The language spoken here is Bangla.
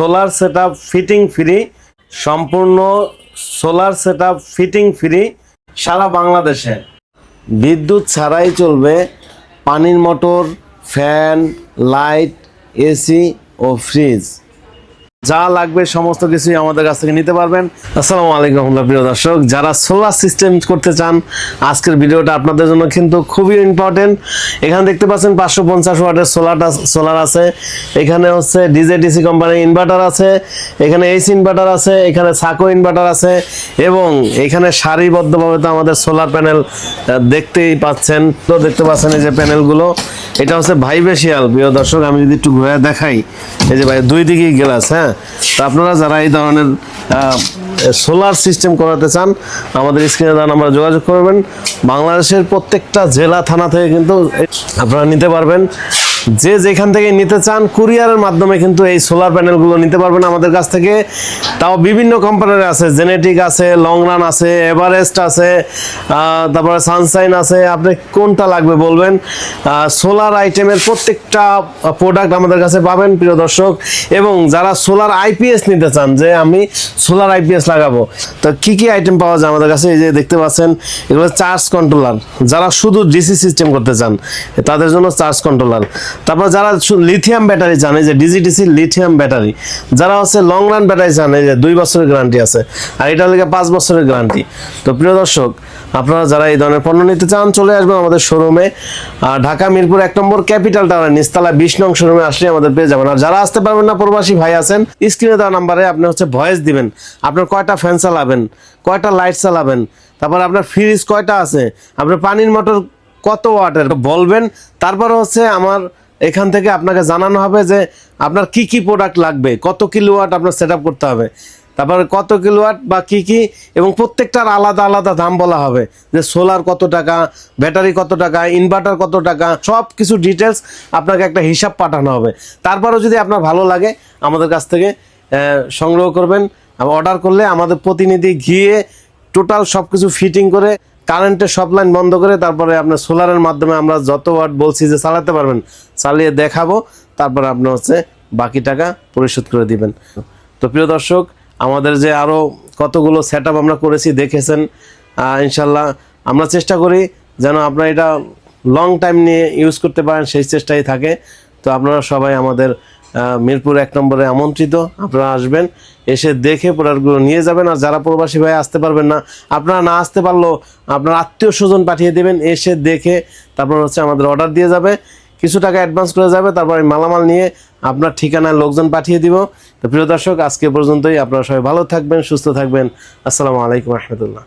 সোলার সেট ফিটিং ফ্রি সম্পূর্ণ সোলার সেট ফিটিং ফ্রি সারা বাংলাদেশে। বিদ্যুৎ ছাড়াই চলবে পানির মোটর ফ্যান লাইট এসি ও ফ্রিজ যা লাগবে সমস্ত কিছুই আমাদের কাছ থেকে নিতে পারবেন। আসসালামু আলাইকুম প্রিয় দর্শক। যারা সোলার সিস্টেম করতে চান, আজকের ভিডিওটা আপনাদের জন্য কিন্তু খুবই ইম্পর্টেন্ট এখানে দেখতে পাচ্ছেন পাঁচশো পঞ্চাশ ওয়াটের সোলারটা সোলার আছে। এখানে হচ্ছে ডিজে ডিসি কোম্পানির ইনভার্টার আছে। এখানে এসি ইনভার্টার আছে। এখানে সাকো ইনভার্টার আছে। এবং এখানে সারিবদ্ধভাবে তো আমাদের সোলার প্যানেল দেখতেই পাচ্ছেন। তো দেখতে পাচ্ছেন এই যে প্যানেলগুলো এটা হচ্ছে ভাইবেশিয়াল, প্রিয় দর্শক। আমি যদি একটু ঘুরে দেখাই। এই যে ভাই, দুই দিকেই গ্লাস হ্যাঁ? তো আপনারা যারা এই ধরনের সোলার সিস্টেম করাতে চান, আমাদের স্ক্রিনে দেওয়া আমরা যোগাযোগ করবেন। বাংলাদেশের প্রত্যেকটা জেলা, থানা থেকে কিন্তু আপনারা নিতে পারবেন। যে যেখান থেকে নিতে চান, কুরিয়ারের মাধ্যমে কিন্তু এই সোলার প্যানেলগুলো নিতে পারবেন আমাদের কাছ থেকে। তাও বিভিন্ন কোম্পানির আছে জেনেটিক আছে লং রান আছে এভারেস্ট আছে তারপরে সানসাইন আছে। আপনি কোনটা লাগবে বলবেন? সোলার আইটেমের প্রত্যেকটা প্রোডাক্ট আমাদের কাছে পাবেন, প্রিয় দর্শক। এবং যারা সোলার আইপিএস নিতে চান, যে আমি সোলার আইপিএস লাগাবো, তো কি কি আইটেম পাওয়া যায় আমাদের কাছে? এই যে দেখতে পাচ্ছেন, এগুলো চার্জ কন্ট্রোলার যারা শুধু ডিসি সিস্টেম করতে চান, তাদের জন্য চার্জ কন্ট্রোলার তারপর যারা লিথিয়াম ব্যাটারি জানে যে ডিজিডিসি লিথিয়াম ব্যাটারি যারা হচ্ছে লং রান ব্যাটারি জানে যে দুই বছরের গ্যারান্টি আছে, আর এটা লেগে পাঁচ বছরের গ্যারান্টি তো প্রিয় দর্শক, আপনারা যারা এই ধরনের পণ্য নিতে চান, চলে আসবেন আমাদের শোরুমে ঢাকা মিরপুর এক নম্বর ক্যাপিটাল টাওয়ার নিস্তালা বিশ নং শোরুমে আসলে আমাদের পেয়ে যাবেন। আর যারা আসতে পারবেন না, প্রবাসী ভাই আছেন স্ক্রিনে দেওয়া নাম্বারে আপনি হচ্ছে ভয়েস দিবেন। আপনার কয়টা ফ্যান চালাবেন, কয়টা লাইট চালাবেন, তারপর আপনার ফ্রিজ কয়টা আছে, আপনার পানির মোটর কত ওয়াটের বলবেন, তারপর হচ্ছে আমার এখান থেকে আপনাকে জানানো হবে যে আপনার কি কি প্রোডাক্ট লাগবে, কত কিলোওয়াট আপনার সেট করতে হবে, তারপরে কত কিলোওয়াট বা কি কি, এবং প্রত্যেকটার আলাদা আলাদা দাম বলা হবে, যে সোলার কত টাকা ব্যাটারি কত টাকা ইনভার্টার কত টাকা সব কিছু ডিটেলস আপনাকে একটা হিসাব পাঠানো হবে। তারপরেও যদি আপনার ভালো লাগে, আমাদের কাছ থেকে সংগ্রহ করবেন অর্ডার করলে আমাদের প্রতিনিধি গিয়ে টোটাল সব কিছু ফিটিং করে কারেন্টের সব লাইন বন্ধ করে তারপরে আপনার সোলারের মাধ্যমে আমরা যত ওয়াট বলছি যে চালাতে পারবেন, চালিয়ে দেখাবো, তারপরে আপনার হচ্ছে বাকি টাকা পরিশোধ করে দিবেন। তো প্রিয় দর্শক, আমাদের যে আরও কতগুলো সেট আমরা করেছি, দেখেছেন ইনশাল্লাহ আমরা চেষ্টা করি যেন আপনারা এটা লং টাইম নিয়ে ইউজ করতে পারেন, সেই চেষ্টাই থাকে। তো আপনারা সবাই আমাদের মিরপুর এক নম্বরে আমন্ত্রিত। আপনারা আসবেন, এসে দেখে প্রোডাক্টগুলো নিয়ে যাবেন। আর যারা প্রবাসী ভাই আসতে পারবেন না, আপনারা না আসতে পারলেও আপনার আত্মীয় স্বজন পাঠিয়ে দেবেন, এসে দেখে তারপর হচ্ছে আমাদের অর্ডার দিয়ে যাবে। কিছু টাকা অ্যাডভান্স করে যাবে, তারপর আমি মালামাল নিয়ে আপনার ঠিকানায় লোকজন পাঠিয়ে দিব। তো প্রিয় দর্শক, আজকে পর্যন্তই। আপনারা সবাই ভালো থাকবেন, সুস্থ থাকবেন। আসসালামু আলাইকুম রহমতুল্লাহ।